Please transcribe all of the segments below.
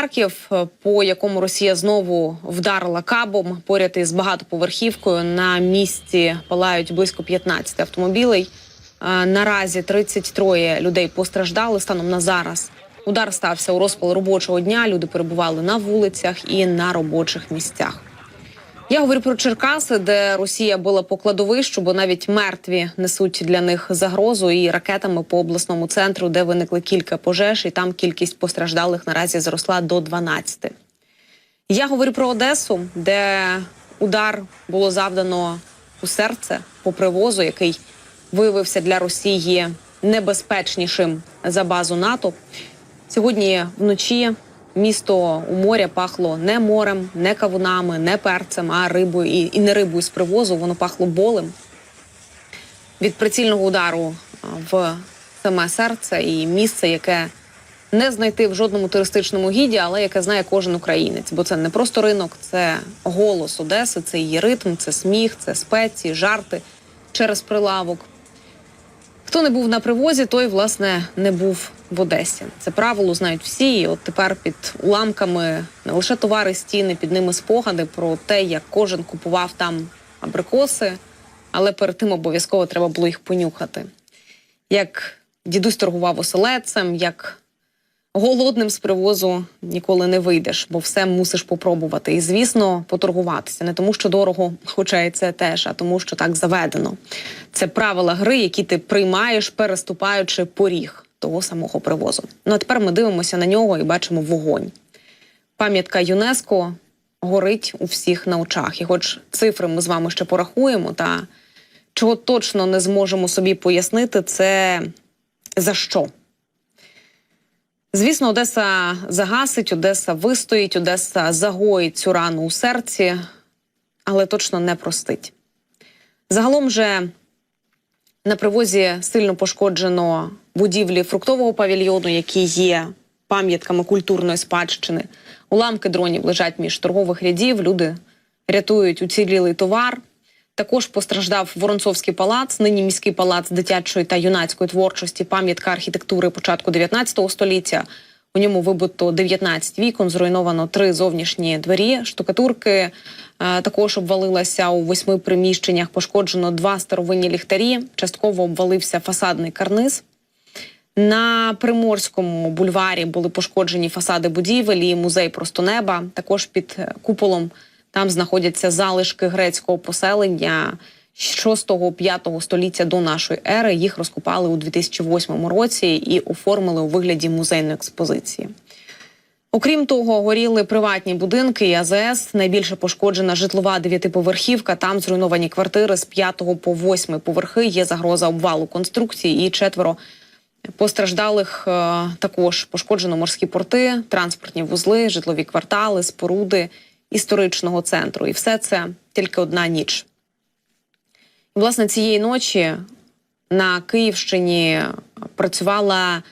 Харків, е, по якому Росія знову вдарила кабом поряд із багатоповерхівкою. На місці палають близько 15 автомобілей. Е, Наразі 33 людей постраждали станом на зараз. Удар стався у розпал робочого дня. Люди перебували на вулицях і на робочих місцях. Я говорю про Черкаси, де Росія била по кладовищу, бо навіть мертві несуть для них загрозу і ракетами по обласному центру, де виникли кілька пожеж, і там кількість постраждалих наразі зросла до 12. Я говорю про Одесу, де удар було завдано у серце по привозу, який виявився для Росії небезпечнішим за базу НАТО. Сьогодні вночі місто у моря пахло не морем, не кавунами, не перцем, а рибою і, і не рибою з привозу. Воно пахло болем. Від прицільного удару в саме серце і місце, яке не знайти в жодному туристичному гіді, але яке знає кожен українець. Бо це не просто ринок, це голос Одеси, це її ритм, це сміх, це спеції, жарти через прилавок. Хто не був на привозі, той власне не був в Одесі. Це правило знають всі. І от тепер під уламками не лише товари, стіни, під ними спогади про те, як кожен купував там абрикоси, але перед тим обов'язково треба було їх понюхати. Як дідусь торгував оселедцем, як голодним з привозу ніколи не вийдеш, бо все мусиш попробувати. І, звісно, поторгуватися. Не тому, що дорого, хоча і це теж, а тому, що так заведено. Це правила гри, які ти приймаєш, переступаючи поріг того самого привозу. Ну а тепер ми дивимося на нього і бачимо вогонь. Пам'ятка ЮНЕСКО горить у всіх на очах. І хоч цифри ми з вами ще порахуємо, та чого точно не зможемо собі пояснити, це за що. Звісно, Одеса загасить, Одеса вистоїть, Одеса загоїть цю рану у серці, але точно не простить. Загалом же на привозі сильно пошкоджено будівлі фруктового павільйону, які є пам'ятками культурної спадщини. Уламки дронів лежать між торгових рядів. Люди рятують уцілілий товар. Також постраждав Воронцовський палац, нині міський палац дитячої та юнацької творчості, пам'ятка архітектури початку 19 століття. У ньому вибито 19 вікон, зруйновано три зовнішні двері, штукатурки. Е, також обвалилася у восьми приміщеннях. Пошкоджено два старовинні ліхтарі. Частково обвалився фасадний карниз. На Приморському бульварі були пошкоджені фасади будівель і музей просто неба. Також під е, куполом там знаходяться залишки грецького поселення 6-5 століття до нашої ери. Їх розкопали у 2008 році і оформили у вигляді музейної експозиції. Окрім того, горіли приватні будинки і АЗС. Найбільше пошкоджена житлова дев'ятиповерхівка. Там зруйновані квартири з 5 по 8 поверхи. Є загроза обвалу конструкції і четверо постраждалих е, також пошкоджено морські порти, транспортні вузли, житлові квартали, споруди історичного центру. І все це тільки одна ніч. Власне, цієї ночі на Київщині працювала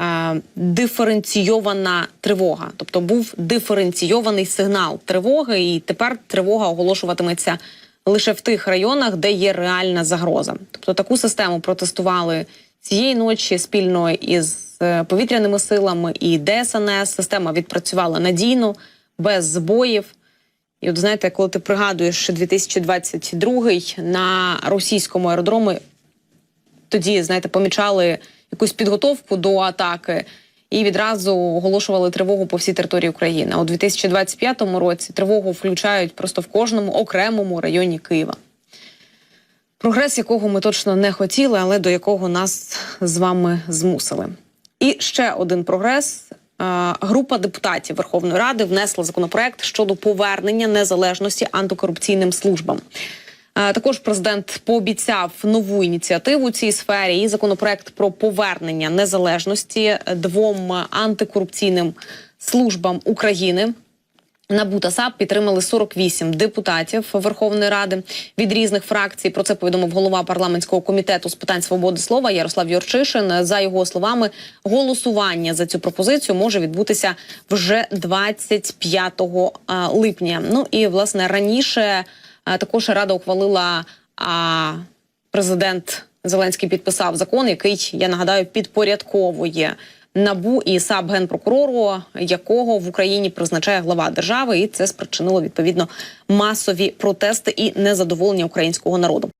е, диференційована тривога, тобто був диференційований сигнал тривоги, і тепер тривога оголошуватиметься лише в тих районах, де є реальна загроза. Тобто таку систему протестували цієї ночі спільно із е, повітряними силами і ДСНС. Система відпрацювала надійно, без збоїв. І от знаєте, коли ти пригадуєш 2022 на російському аеродромі, тоді, знаєте, помічали якусь підготовку до атаки і відразу оголошували тривогу по всій території України. А у 2025 році тривогу включають просто в кожному окремому районі Києва. Прогрес, якого ми точно не хотіли, але до якого нас з вами змусили. І ще один прогрес. Е, Група депутатів Верховної Ради внесла законопроект щодо повернення незалежності антикорупційним службам. Е, Також президент пообіцяв нову ініціативу у цій сфері і законопроект про повернення незалежності двом антикорупційним службам України. НАБУ та САП підтримали 48 депутатів Верховної Ради від різних фракцій. Про це повідомив голова парламентського комітету з питань свободи слова Ярослав Юрчишин. За його словами, голосування за цю пропозицію може відбутися вже 25 а, липня. Ну і власне раніше також рада ухвалила а, президент Зеленський підписав закон, який я нагадаю підпорядковує набу і САП генпрокурору, якого в Україні призначає глава держави, і це спричинило відповідно масові протести і незадоволення українського народу.